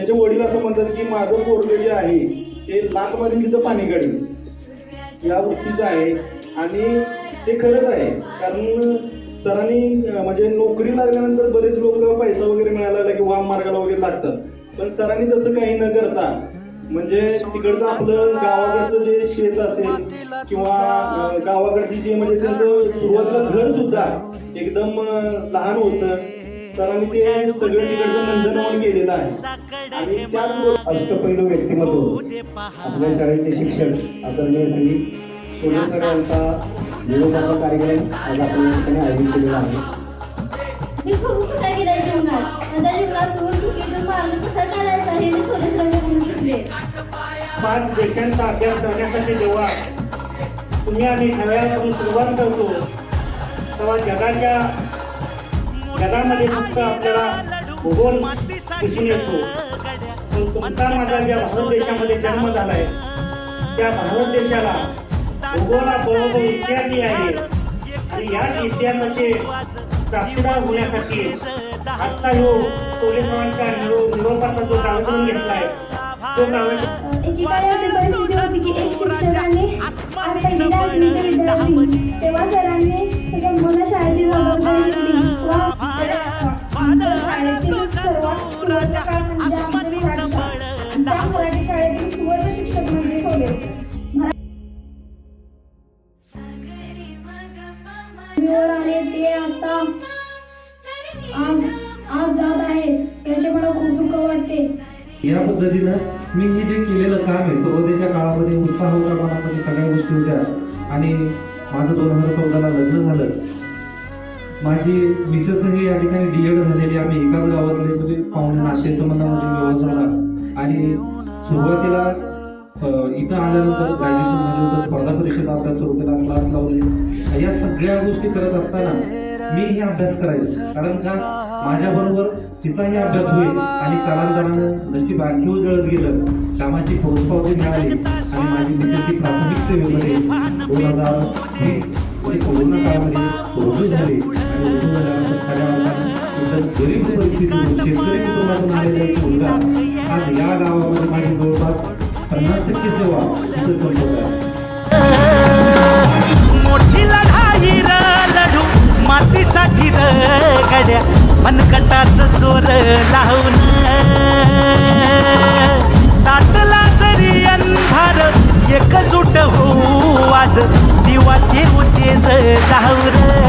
त्याच्या वडील असं म्हणतात की माझं पोरग जे आहे ते लाख तिथं पाणी काढेल. या वृत्तीचं आहे. आणि ते खरंच आहे. कारण सरांनी म्हणजे नोकरी लागल्यानंतर बरेच लोक पैसा वगैरे मिळायला की वाम मार्गाला वगैरे लागतात. पण सरांनी तसं काही न करता म्हणजे तिकडचं आपलं गावाकडचं जे शेत असेल किंवा गावाकडची जे म्हणजे त्यांचं सुरुवातीला घर सुद्धा एकदम लहान होतं सरांनी ते सगळं तिकडचं नंदनवन केलेलं आहे. आणि त्याच अष्टपैलू व्यक्तिमत्व. आपल्या शाळेचे शिक्षक आदरणीय श्री सोने सर यांचा निरोपाचा कार्यक्रम आज आपण या ठिकाणी आयोजित केलेला आहे. मी खूप काय केलंय जीवनात. माझ्या जीवनात दोन चुकीचं मार्ग कसा काढायचा हे मी थोडे म्हणून शिकले पाच देशांचा अभ्यास करण्यासाठी जेव्हा तुम्ही आम्ही नव्यापासून सुरुवात करतो तेव्हा जगाच्या जगामध्ये फक्त आपल्याला भूगोल दिसून येतो. पण तुमचा माझा ज्या भारत देशामध्ये जन्म झालाय त्या भारत देशाला भूगोलाबरोबर इतिहासही आहे. आणि याच इतिहासाचे साक्षीदार होण्यासाठी आजचा ह्यो सोलेसरांच्या निरो- निरोपाचा जो कार्यक्रम घेतलाय तो कार्यक्रम एकीकडे अशी म्हणजे आमच्या मराठी शाळेतील सुवर्ण शिक्षक म्हणजे आले ते आता आज आज जात आहेत. याचे मला खूप दुःख वाटते. या पद्धतीनं मी हे जे केलेलं काम आहे सुरुवातीच्या काळामध्ये उत्साह होता मनामध्ये सगळ्या गोष्टी होत्या. आणि माझं दोन हजार चौदाला लग्न झालं. माझी मिसेसही या ठिकाणी डी एड झालेली आम्ही एकाच गावातले म्हणजे पाहुणे नाते संबंधामध्ये व्यवहार झाला आणि सुरुवातीला इथं आल्यानंतर ग्रॅज्युएशन स्पर्धा परीक्षेचा अभ्यास सुरू केला क्लास लावले. या सगळ्या गोष्टी करत असताना मी हे अभ्यास करायचो. कारण का? माझ्याबरोबर तिचाही अभ्यास होईल आणि कालांतरानं जशी आणखी उजळत गेलं कामाची पोचपावती मिळाली आणि माझी प्राथमिक सेवेमध्ये दोन हजार वीस म्हणजे कोरोना काळामध्ये आणि खऱ्या अर्थानं गरीब परिस्थितीतून शेतकरी कुटुंबातून आलेला मुलगा आज या गावामध्ये माझी जवळपास पन्नास टक्के सेवा तिथं संपवत आहे. मोठी लढाई र लढू मातीसाठी र गड्या मनकटाच जोर लावून. ताटला जरी अंधार एकजूट होऊ आज. दिवा ते होते लावून